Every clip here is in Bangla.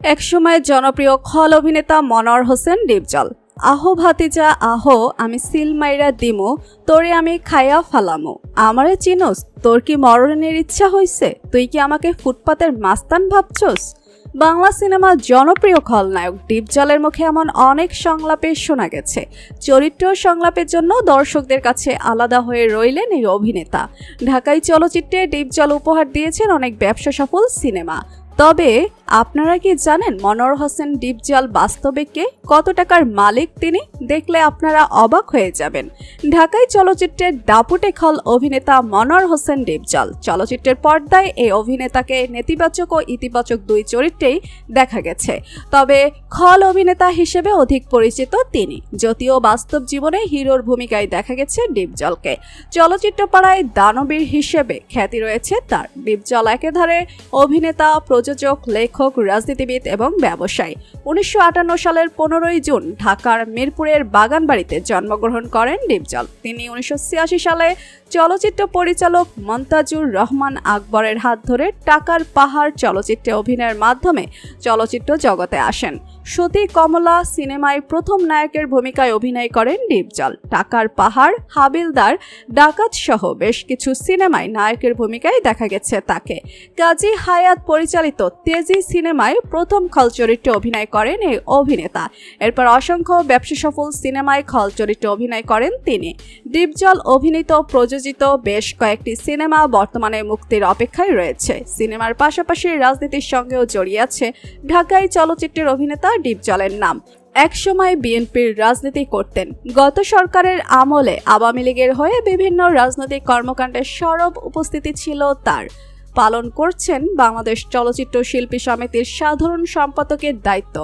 একসময় জনপ্রিয় খল অভিনেতা মনোয়ার হোসেন ডিপজল। আহো ভাতিজা, আহো, আমি সিল মাইরা দিমু, তোরে আমি খাইয়া ফালামু। আমারে চিনোস, তোর কি মরণের ইচ্ছা হইছে? তুই কি আমাকে ফুটপাতের মাস্তান ভাবছস? বাংলা সিনেমার জনপ্রিয় খলনায়ক ডিপজলের মুখে এমন অনেক সংলাপে শোনা গেছে। চরিত্র সংলাপের জন্য দর্শকদের কাছে আলাদা হয়ে রইলেন এই অভিনেতা। ঢাকাই চলচ্চিত্রে ডিপজল উপহার দিয়েছেন অনেক ব্যবসা সফল সিনেমা। তবে আপনারা কি জানেন মনোয়ার হোসেন ডিপজল বাস্তবে কে? কত টাকার মালিক তিনি? দেখলে আপনারা অবাক হয়ে যাবেন। ঢাকাই চলচ্চিত্রের দাপুটে খল অভিনেতা মনোয়ার হোসেন ডিপজল। চলচ্চিত্রের পর্দায় এই অভিনেতাকে নেতিবাচক ও ইতিবাচক দুই চরিত্রেই দেখা গেছে। তবে খল অভিনেতা হিসেবে অধিক পরিচিত তিনি। যদিও বাস্তব জীবনে হিরোর ভূমিকায় দেখা গেছে ডিপজলকে। চলচ্চিত্র পাড়ায় দানবীর হিসেবে খ্যাতি রয়েছে তার। ডিপজল একেধারে অভিনেতা, প্রযোজক, লেখক রাজনীতিবিদ এবং ব্যবসায়ী। উনিশশো আটান্ন সালের পনেরোই জুন ঢাকার মিরপুরের বাগানবাড়িতে জন্মগ্রহণ করেন ডিপজল। তিনি উনিশশো ছিয়াশি সালে চলচ্চিত্র পরিচালক মন্তাজুর রহমান আকবরের হাত ধরে টাকার পাহাড় চলচ্চিত্রে অভিনয়ের মাধ্যমে চলচ্চিত্র জগতে আসেন। সতী কমলা সিনেমায় প্রথম নায়কের ভূমিকায় অভিনয় করেন ডিপজল। টাকার পাহাড়, হাবিলদার, ডাকাত সহ বেশ কিছু সিনেমায় নায়কের ভূমিকায় দেখা গেছে তাকে। কাজী হায়াত পরিচালিত তেজি সিনেমায় প্রথম খল চরিত্রে অভিনয় করেন এই অভিনেতা। এরপর অসংখ্য ব্যবসা সফল সিনেমায় খল চরিত্রে অভিনয় করেন তিনি। ডিপজল অভিনীত প্রযোজিত বেশ কয়েকটি সিনেমা বর্তমানে মুক্তির অপেক্ষায় রয়েছে। সিনেমার পাশাপাশি রাজনীতির সঙ্গেও জড়িয়ে আছে ঢাকাই চলচ্চিত্রের অভিনেতা ডিপজলের নাম। একসময় বিএনপির রাজনীতি করতেন। গত সরকারের আমলে আওয়ামী লীগের হয়ে বিভিন্ন রাজনৈতিক কর্মকাণ্ডের সরব উপস্থিতি ছিল তার। পালন করছেন বাংলাদেশ চলচ্চিত্র শিল্পী সমিতির সাধারণ সম্পাদকের দায়িত্ব।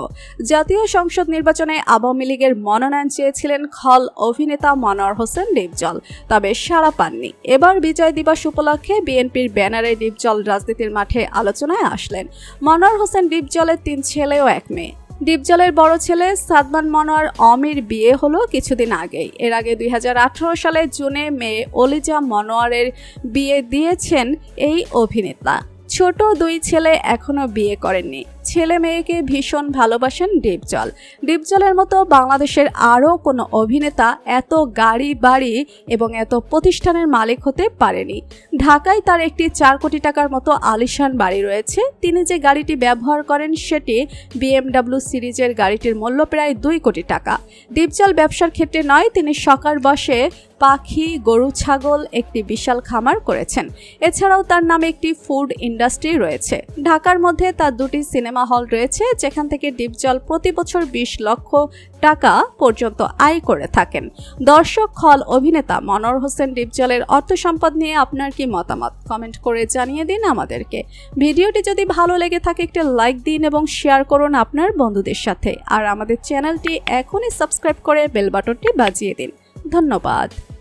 জাতীয় সংসদ নির্বাচনে আওয়ামী লীগের মনোনয়ন চেয়েছিলেন খল অভিনেতা মনোয়ার হোসেন ডিপজল, তবে সাড়া পাননি। এবার বিজয় দিবস উপলক্ষে বিএনপির ব্যানারে ডিপজল রাজনীতির মাঠে আলোচনায় আসলেন। মনোয়ার হোসেন ডিপজলের তিন ছেলে ও এক মেয়ে। ডিপজলের বড় ছেলে সাদমান মনোয়ার অমির বিয়ে হলো কিছুদিন আগেই। এর আগে দুই হাজার আঠারো সালে জুনে মেয়ে অলিজা মনোয়ারের বিয়ে দিয়েছেন এই অভিনেতা। ছোট দুই ছেলে এখনও বিয়ে করেননি। ছেলে মেয়েকে ভীষণ ভালোবাসেন ডিপজল। ডিপজলের মতো বাংলাদেশের আরও কোনো অভিনেতা এত গাড়ি, বাড়ি এবং এত প্রতিষ্ঠানের মালিক হতে পারেনি। ঢাকায় তার একটি চার কোটি টাকার মতো আলিশান বাড়ি রয়েছে। তিনি যে গাড়িটি ব্যবহার করেন সেটি বিএমডাব্লিউ সিরিজের গাড়িটির মূল্য প্রায় দুই কোটি টাকা। ডিপজল ব্যবসার ক্ষেত্রে নয়, তিনি সকার বসে পাখি, গরু, ছাগল একটি বিশাল খামার করেছেন। এছাড়াও তার নামে একটি ফুড ইন্ডাস্ট্রি রয়েছে। ঢাকার মধ্যে তার দুটি সিনেমা হল রয়েছে, যেখান থেকে ডিপজল প্রতি বছর বিশ লক্ষ টাকা পর্যন্ত আয় করে থাকেন। দর্শক, হল অভিনেতা মনোয়ার হোসেন ডিপজলের অর্থ সম্পদ নিয়ে আপনার কি মতামত? কমেন্ট করে জানিয়ে দিন আমাদেরকে। ভিডিওটি যদি ভালো লেগে থাকে, একটা লাইক দিন এবং শেয়ার করুন আপনার বন্ধুদের সাথে। আর আমাদের চ্যানেলটি এখনই সাবস্ক্রাইব করে বেল বাটনটি বাজিয়ে দিন। ধন্যবাদ।